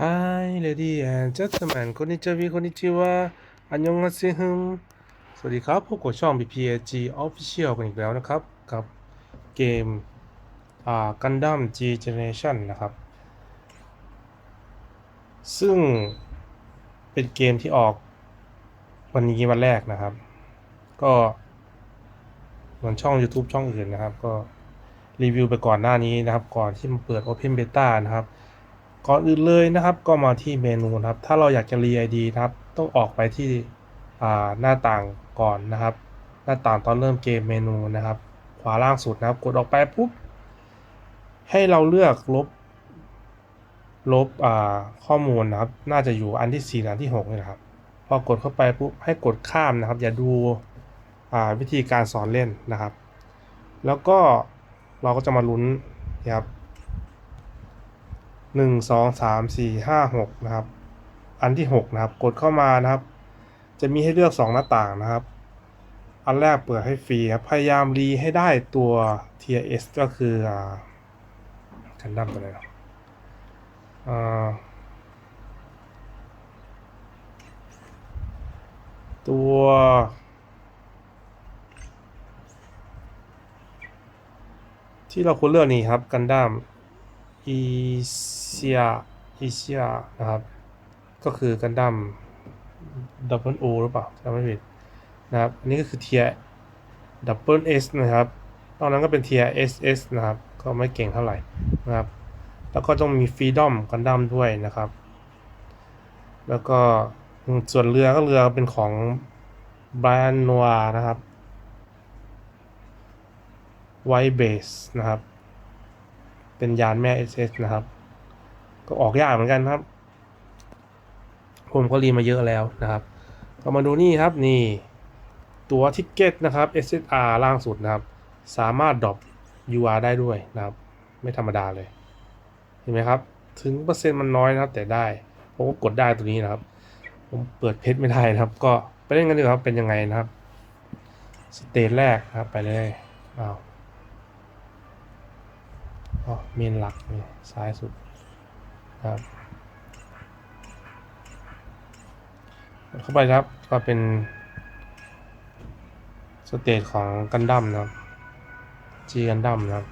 Hi lady and gentlemen คนนี้เจอวีคนนี้ชื่อว่าอันยงอาซิฮึมสวัสดีครับพบกับช่อง BPG Official กันอีกแล้วนะครับ กับเกมอ่า Gundam G Generation นะครับ ซึ่งเป็นเกมที่ออกวันนี้วันแรกนะครับ ก็เหมือนช่อง YouTube ช่องอื่นนะครับ ก็รีวิวไปก่อนหน้านี้นะครับ ก่อนที่มันเปิด Open Beta นะครับ ก่อนอื่นเลยนะครับ ก็มาที่เมนูนะครับ ถ้าเราอยากจะรี ID นะครับ ต้องออกไปที่หน้าต่างก่อนนะครับ หน้าต่างตอนเริ่มเกมเมนูนะครับ ขวาล่างสุดนะครับ กดออกไปปุ๊บ ให้เราเลือกลบ ลบข้อมูลนะครับ น่าจะอยู่อันที่4อันที่6นี่นะครับ พอกดเข้าไปปุ๊บ ให้กดข้ามนะครับ อย่าดูาวิธีการสอนเล่นนะครับ แล้วก็เราก็จะมาลุ้นนะครับ หนึ่งสองสามสี่ห้าหกนะครับ อันที่หกนะครับ กดเข้ามานะครับ จะมีให้เลือกสองหน้าต่างนะครับ อันแรกเปิดให้ฟรีครับพยายามรีให้ได้ตัว TIS ก็คืออ่ากันดั้มตัวไหนะอ่าตัวที่เราควรเลือกนี่ครับกันดั้ม อีเซียอีเซียนะครับ ก็คือกันดั้มดับเบิลโอหรือเปล่าจำไม่ผิดนะครับ อันนี้ก็คือเทียดับเบิลเอสนะครับ ตอนนั้นก็เป็นเทียเอสเอสนะครับ ก็ไม่เก่งเท่าไหร่นะครับ แล้วก็ต้องมีฟรีดอมกันดั้มด้วยนะครับ แล้วก็ส่วนเรือก็เรือเป็นของบรอันนัวนะครับไวเบสนะครับ เป็นยานแม่ SS นะครับ ก็ออกยากเหมือนกันครับ ผมก็รีมาเยอะแล้วนะครับก็มาดูนี่ครับนี่ ตัวทิกเก็ตนะครับ SSR ล่างสุดนะครับ สามารถดรอป UR ได้ด้วยนะครับ ไม่ธรรมดาเลย เห็นไหมครับ ถึงเปอร์เซ็นต์มันน้อยนะครับ แต่ได้ ผมก็กดได้ตัวนี้นะครับ ผมเปิดเพชรไม่ได้นะครับ ก็ไปเล่นกันดีกว่าครับเป็นยังไงนะครับ สเตจแรกนะครับไปเลยอ้าว อ๋อเมนหลักนี่ซ้ายสุดครับเข้าไปครับก็เป็นสเตจของกันดั้มนะครับ G กันดั้มนะครับ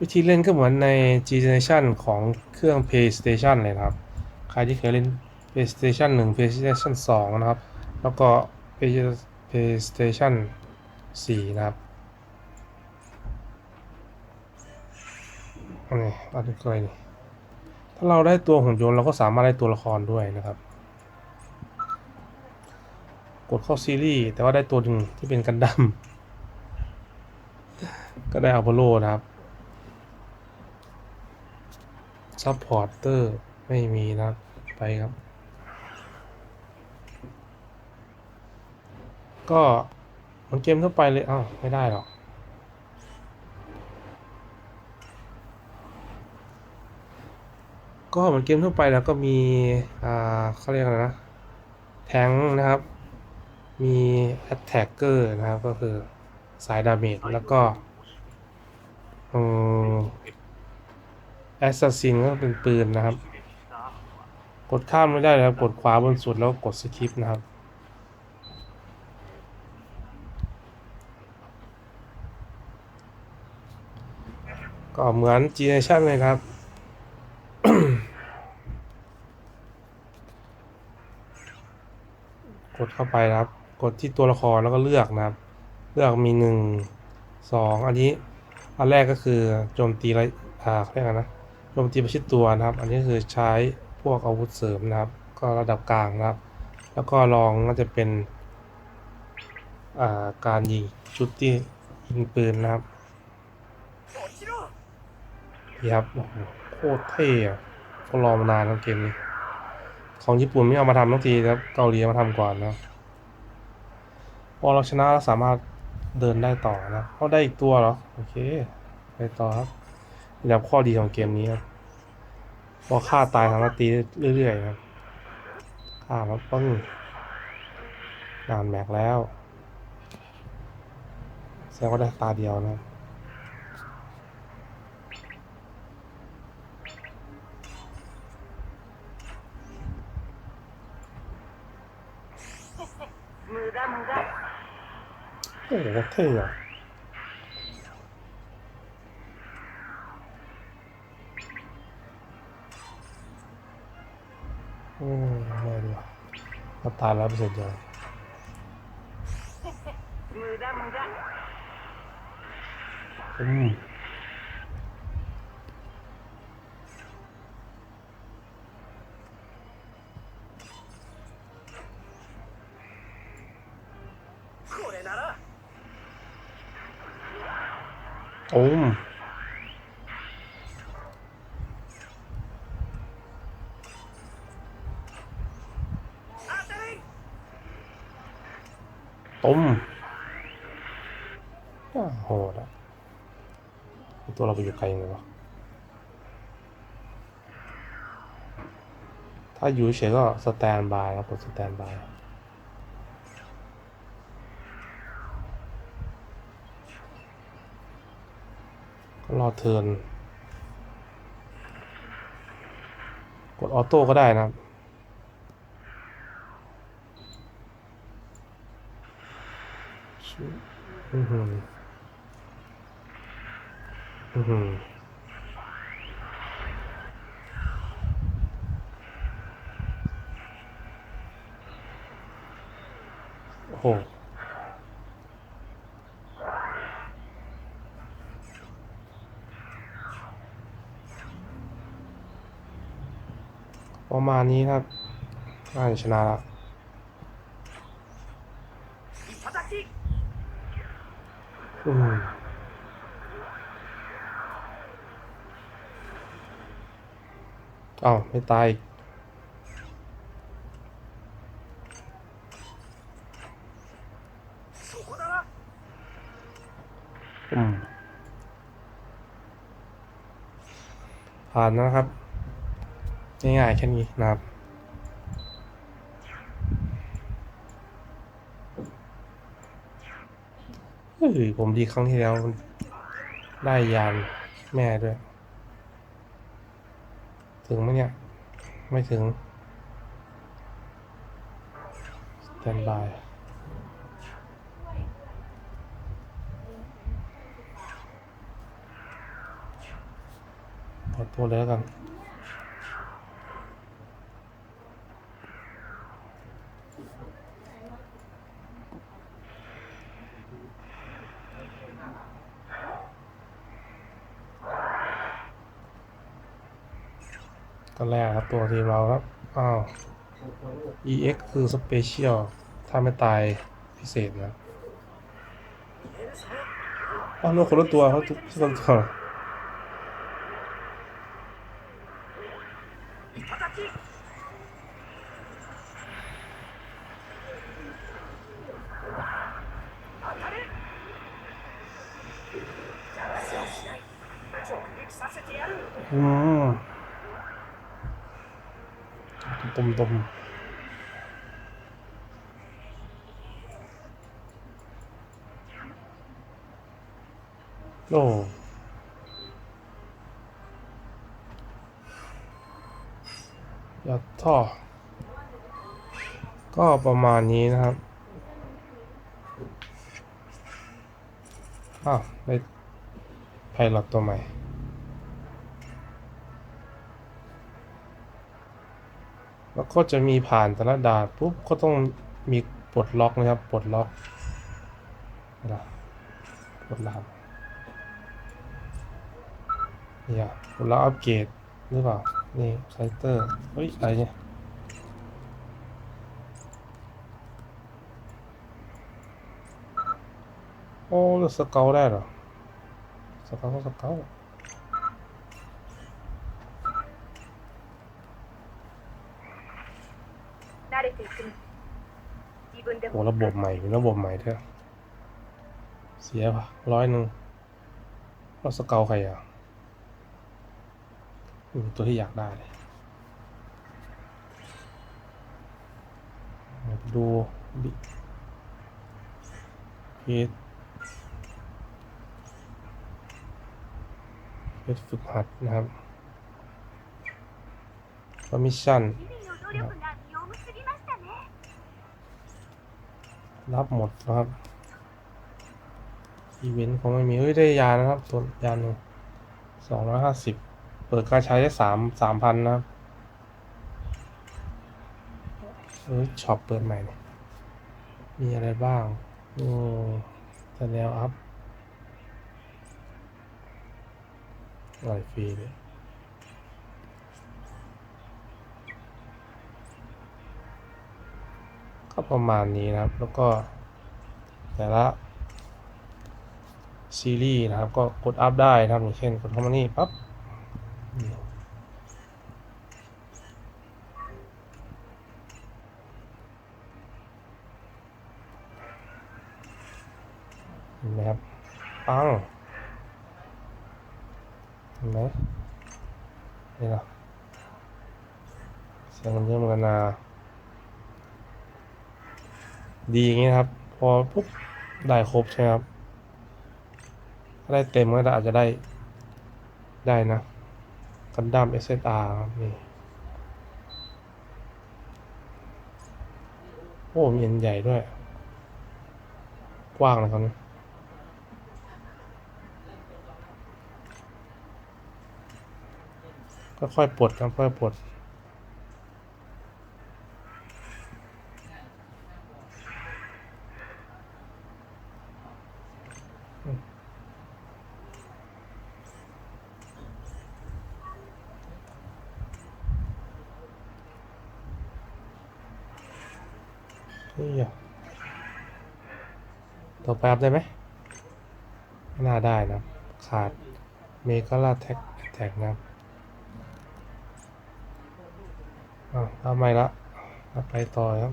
วิธีเล่นก็เหมือนใน G Generation ของเครื่อง PlayStation เลยนะครับ ใครที่เคยเล่น PlayStation 1 PlayStation 2 นะครับ แล้วก็ PlayStation สี่นะครับนนี้อันนี้เคยนี่ถ้าเราได้ตัวหุ่นยนต์เราก็สามารถได้ตัวละครด้วยนะครับ กดเข้าซีรีส์แต่ว่าได้ตัวหนึ่งที่เป็นกันดั้มก็ได้อ p พ l โลนะครับซัพพอร์เตอร์ไม่มีนะครับ ไปครับ ก็ มันเกมทั่วไปเลยอ้าวไม่ได้หรอกก็เหมือนเกมทั่วไปแล้วก็มีอ่าเขาเรียกอะไรนะ แทงนะครับ มี attacker นะครับ ก็คือสายดาเมจแล้วก็อืม assassin ก็เป็นปืนนะครับ กดข้ามไม่ได้นะครับ กดขวาบนสุดแล้วกด skip นะครับ ก็เหมือน G Nation เลยครับ กดเข้าไปครับ กดที่ตัวละครแล้วก็เลือกนะครับ เลือกมีหนึ่งสองอันนี้ อันแรกก็คือโจมตีไรอ่าเรียกอะไรนะโจมตีประชิดตัวนะครับ อันนี้คือใช้พวกอาวุธเสริมนะครับ ก็ระดับกลางนะครับ แล้วก็ลองก็จะเป็น อ่า การยิงชุดที่ยิงปืนนะครับ นี่ครับโคตรเท่อะก็รอมานานแล้วเกมนี้ ของญี่ปุ่นไม่เอามาทำทั้งทีครับเกาหลีมาทำก่อนนะพอเราชนะเราสามารถเดินได้ต่อนะเขาได้อีกตัวเหรอ โอเค ไปต่อครับนี่ครับข้อดีของเกมนี้ครับพอฆ่าตายสามารถตีเรื่อยๆครับฆ่าแล้วปึ้งนานแม็กแล้วแสดงว่าได้ตาเดียวนะ มือด้มือได้โอ้โหเท่อะโอ้ไม่ดีว่มาตายแล้วไม่เสร็ยมืได้มือได้อืม โอ้มต้มโหดอะตัวเราไปอยู่ไกลยังงวะ ถ้าอยู่เฉยก็สแตนบายครับกดสแตนบาย รอเทินกดออโต้ก็ได้นะครับอือหืออือหือโอ้ ประมาณนี้ครับน่าจะชนะละอืมอ้าวไม่ตายอืมผ่านนะครับ ง่ายๆแค่นี้นะครับเฮ้ยผมดีครั้งที่แล้วได้ยานแม่ด้วย ถึงไหมเนี่ย ไม่ถึงสแตนบายขอตัวแล้วกัน แรกครับ ตัวทีมเราครับ อ้าว EX คือ Special ถ้าไม่ตายพิเศษนะอ้าวโลกคนละตัวเขาทุกทุกตัวอืม ตุ่มตุ่มโอ้ยัดท่อ ก็ประมาณนี้นะครับ อ้าวได้ไพลอตตัวใหม่ แล้วก็จะมีผ่านแต่ละด่านปุ๊บก็ต้องมีปลดล็อกนะครับปลดล็อกนะปลดล็อกเนี่ยปลดล็อกอัปเกรดหรือเปล่า นี่ไซเตอร์ เฮ้ย อะไรเนี่ยโอ้เลือกสเกลได้เหรอสเกลก็สเกล ระบบใหม่เป็ระบบใหม่เถอะเสียปะร้อยหนึ่งเราสเกลใครอะตัวที่อยากได้เลยดูบิเพจเพจฝึกหัดนะครับคอมมิชชั่นนะ รับหมดนะครับ อีเวนต์คงไม่มี เฮ้ย ได้ยานะครับ ตัวยาหนึ่งสองร้อยห้าสิบ เปิดการใช้ได้สามสามพันนะครับเฮ้ยช็อปเปิดใหม่เนี่ยมีอะไรบ้าง โอ้แต่แนวอัพปล่อยฟรีเลย ก็ประมาณนี้นะครับ แล้วก็แต่ละซีรีส์นะครับ ก็กดอัพได้นะครับอย่างเช่นกดเข้ามานี่ปั๊บเห็นไหมครับปังเห็นไหมนี่นะเสียงมันเยอะเหมือนกันนะ ดีอย่างนี้นะครับ พอปุ๊บได้ครบใช่ไหมครับได้เต็มก็อาจจะได้ได้นะกันดั้ม SSR ครับนี่โอ้มีอันใหญ่ด้วย กว้างนะครับนี่ค่อยๆปลดครับค่อยๆปลด นี่อะ ต่อไปอัพได้ไหมไม่น่าได้นะ ขาดเมกาลาแท็กแท็กนะอ่าเอาไม่ละไปต่อครับ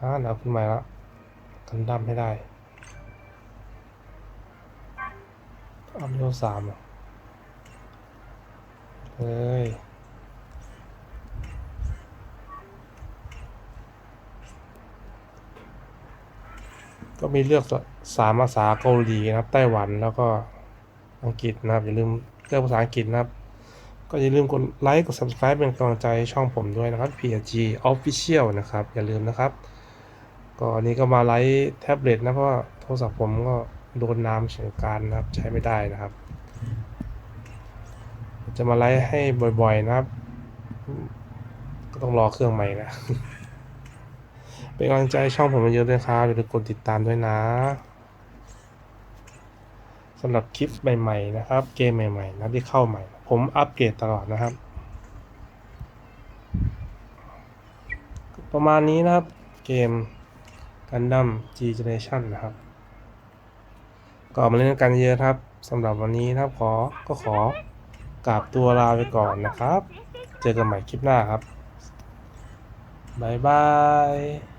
อ่าเอาขึ้นมาล้วกันดั้มให้ได้ อัพเวลสามเฮ้ยก็มีเลือกสามภาษาเกาหลีนะครับ ไต้หวันแล้วก็อังกฤษนะครับ อย่าลืมเลือกภาษาอังกฤษนะครับ ก็อย่าลืมกดไลค์กด subscribe เป็นกำลังใจช่องผมด้วยนะครับ PG Official นะครับ อย่าลืมนะครับ ก็อันนี้ก็มาไลฟ์แท็บเล็ตนะ เพราะว่าโทรศัพท์ผมก็ โดนน้ำเฉียงการนะครับ ใช้ไม่ได้นะครับ จะมาไลฟ์ให้บ่อยๆนะครับ ก็ต้องรอเครื่องใหม่นะ เป็นกำลังใจช่องผมมาเยอะๆด้วยครับอย่าลืมกดติดตามด้วยนะสำหรับคลิปใหม่ๆนะครับ เกมใหม่ๆนะที่เข้าใหม่ ผมอัปเกรดตลอดนะครับ ประมาณนี้นะครับ เกม Gundam G Generation นะครับ ก็มาเล่นกันเยอะครับสำหรับวันนี้นะครับขอก็ขอกราบตัวลาไปก่อนนะครับ เจอกันใหม่คลิปหน้าครับ บ๊ายบาย